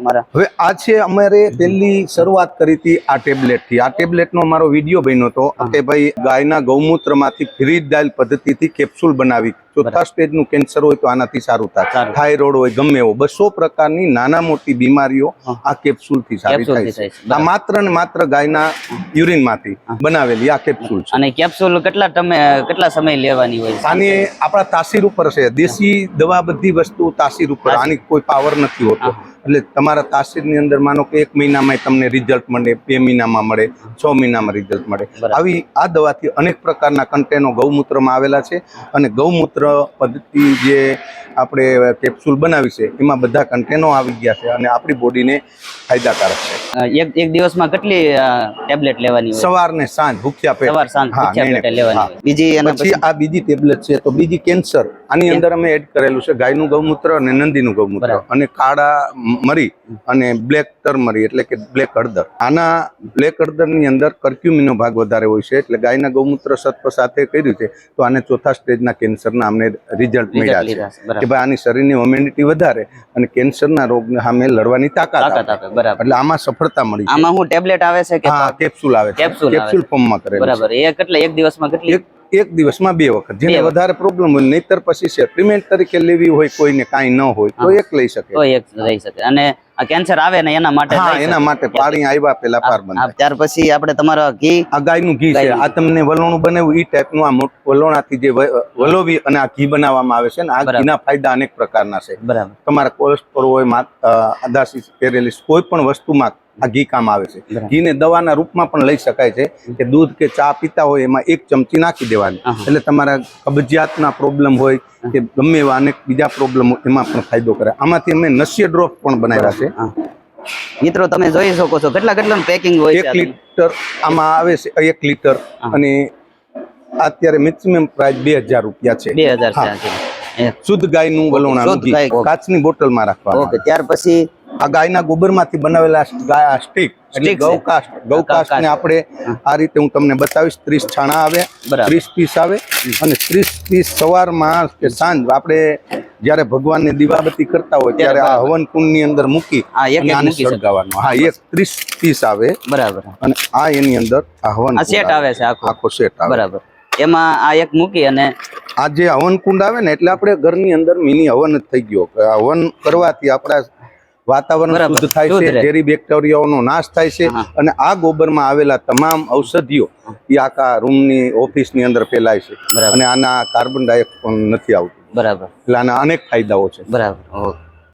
અમારા. હવે આ છે અમારે પહેલી શરૂઆત કરી હતી આ ટેબ્લેટથી. આ ટેબ્લેટ નો મારો વીડિયો બન્યો હતો કે ભાઈ ગાયના ગૌમૂત્રમાંથી ફ્રી ડાયલ પદ્ધતિથી કેપ્સ્યુલ બનાવી. ચોથા થર્સ્ટેજનું કેન્સર હોય તો આનાથી સારું થાય. થાઇરોઇડ હોય ગમે એવો બસો પ્રકારની નાના મોટી બીમારીઓ આ કેપ્સ્યુલથી સારી થાય છે. આ માત્ર ને માત્ર ગાયના યુરિનમાંથી બનાવેલી આ કેપ્સ્યુલ છે. અને કેપ્સ્યુલ કેટલા તમે કેટલા સમય લેવાની હોય? આની આપણા તાસીર ઉપર છે. દેશી દવા બધી વસ્તુ તાસીર ઉપર. આની કોઈ પાવર નથી હોતો. એટલે તમારા તાસીરની અંદર માનો કે એક મહિનામાં તમને રિઝલ્ટ મળે બે મહિનામાં મળે છ મહિનામાં રિઝલ્ટ મળે. આવી આ દવાથી અનેક પ્રકારના કન્ટેનો ગૌમૂત્રમાં આવેલા છે અને ગૌમૂત્ર પદ્ધતિ જે આપણે કેપ્સ્યુલ બનાવી છે એમાં બધા કન્ટેનો આવી ગયા છે અને આપણી બોડીને ફાયદાકારક છે. એક એક દિવસમાં કેટલી ટેબ્લેટ લેવાની સવાર ને સાંજ ભૂખ્યા પેટ. સવાર સાંજ ભૂખ્યા પેટે લેવાની બીજી પછી? આ બીજી ટેબ્લેટ છે તો બીજી કેન્સર. આની અંદર અમે એડ કરેલું છે ગાયનું ગૌમૂત્ર અને નંદીનું ગૌમૂત્ર. અને કાળા મરી અને બ્લેક ટર્મરી એટલે કે બ્લેક હળદર. આના બ્લેક હળદરની અંદર કર્ક્યુમીનો ભાગ વધારે હોય છે એટલે ગાયના ગૌમૂત્ર સત્વ સાથે કર્યું છે તો આને ચોથા સ્ટેજના કેન્સરના અમને રિઝલ્ટ મળ્યા છે, કે ભાઈ આની શરીરની હોમ્યુનિટી વધારે અને કેન્સરના રોગને સામે લડવાની તાકાત એટલે આમાં સફળતા મળી છે. આમાં હું ટેબ્લેટ આવે છે કે હા કેપ્સ્યુલ આવે છે. કેપ્સ્યુલ ફોર્મમાં કરે બરાબર. એક એટલે એક દિવસમાં કેટલી? એક દિવસમાં બે વખત. જેને વધારે પ્રોબ્લેમ હોય નહીતર પછી સેપ્લિમેન્ટ તરીકે લેવી હોય કોઈને કાંઈ ન હોય તો એક લઈ શકે. તો એક લઈ શકે. અને આ કેન્સર આવે ને એના માટે હા એના માટે પાણી આવ્યા પેલા પાર બંધ ત્યાર પછી આપણે તમારા ઘી આ ગાયનું ઘી છે. આ તમને વલોણું બનાવ્યું ઈ ટાઈપનું આ મોટ- વલોણાથી જે વલોવી અને આ ઘી બનાવવામાં આવે છે ને આ. ઘીના ફાયદા અનેક પ્રકારના છે. બરાબર. તમારા કોલેસ્ટ્રોલ હોય આદાસીસ પેરેલિસ કોઈ પણ વસ્તુમાં આ ઘી કામ આવે છે. ઘીને દવાના રૂપમાં પણ લઈ શકાય છે કે દૂધ કે ચા પીતા હોય એમાં એક ચમચી નાખી દેવાની. એટલે તમારા કબજિયાતના પ્રોબ્લેમ હોય કે ગમે એવા અનેક બીજા પ્રોબ્લેમ એમાં પણ ફાયદો કરે. આમાંથી અમે નસ્ય ડ્રોપ પણ બનાવ્યા છે. મિત્રો તમે જોઈ શકો છો કેટલા કેટલા પેકિંગ હોય એક લીટર આમાં આવે છે એક લીટર. અને અત્યારે મેક્સિમમ પ્રાઇસ બે હજાર રૂપિયા છે. બે હજાર શુદ્ધ ગાયનું શુદ્ધ કાચની બોટલમાં માં ઓકે ત્યાર પછી આ ગાયના ગોબરમાંથી બનાવેલા ગાય સ્ટીક એટલે ગૌકાસ્ટ ગૌકાષ્ટ. ને આપણે આ રીતે હું તમને બતાવીશ. ત્રીસ છાણા આવે. ત્રીસ પીસ આવે અને ત્રીસ પીસ સવારમાં કે સાંજ આપણે જ્યારે ભગવાનને દીવાબત્તી કરતા હોય ત્યારે આ. હવન કુંડની અંદર મૂકી આને મૂકી હા એક ત્રીસ પીસ આવે બરાબર. અને આ એની અંદર આ હવન સેટ આવે છે આખો. સેટ આવે. બરાબર. એમાં આ એક મૂકી અને આ જે હવન કુંડ આવે ને એટલે આપણે ઘરની અંદર મિની હવન જ થઈ ગયો. હવન કરવાથી આપણા વાતાવરણ શુદ્ધ થાય છે. ઝેરી બેક્ટેરિયાઓનો નાશ થાય છે અને આ ગોબરમાં આવેલા તમામ ઔષધિઓ એ આખા રૂમની ઓફિસની અંદર ફેલાય છે. અને આના કાર્બન ડાયોક્સાઇડ નથી આવતું. બરાબર. એટલે આના અનેક ફાયદાઓ છે. બરાબર.